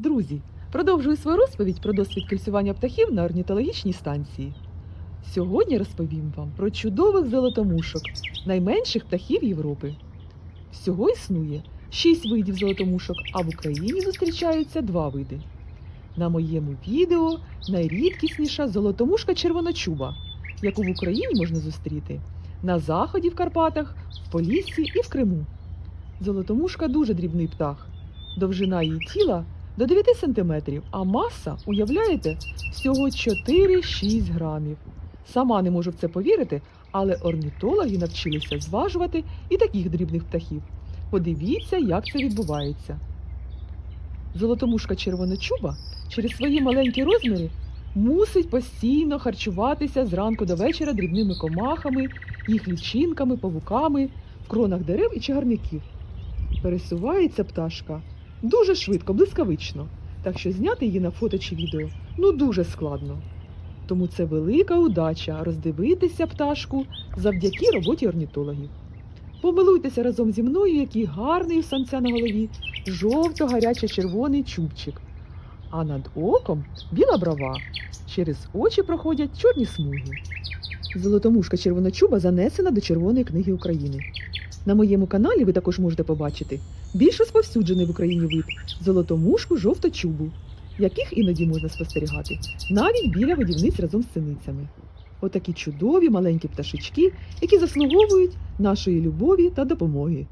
Друзі, продовжую свою розповідь про досвід кільцювання птахів на орнітологічній станції. Сьогодні розповім вам про чудових золотомушок, найменших птахів Європи. Всього існує шість видів золотомушок, а в Україні зустрічаються два види. На моєму відео найрідкісніша золотомушка червоночуба, яку в Україні можна зустріти на заході в Карпатах, в Поліссі і в Криму. Золотомушка дуже дрібний птах. Довжина її тіла до 9 см, а маса, уявляєте, всього 4-6 грамів. Сама не можу в це повірити, але орнітологи навчилися зважувати і таких дрібних птахів. Подивіться, як це відбувається. Золотомушка червоночуба через свої маленькі розміри мусить постійно харчуватися зранку до вечора дрібними комахами, їх лічинками, павуками в кронах дерев і чагарників. Пересувається пташка дуже швидко, блискавично, так що зняти її на фото чи відео ну дуже складно. Тому це велика удача роздивитися пташку завдяки роботі орнітологів. Помилуйтеся разом зі мною, який гарний у самця на голові жовто-гарячо-червоний чубчик. А над оком біла брова. Через очі проходять чорні смуги. Золотомушка червоночуба занесена до Червоної книги України. На моєму каналі ви також можете побачити більш розповсюджений в Україні вид золотомушку жовточубу, яких іноді можна спостерігати навіть біля водівниць разом з синицями. Отакі чудові маленькі пташечки, які заслуговують нашої любові та допомоги.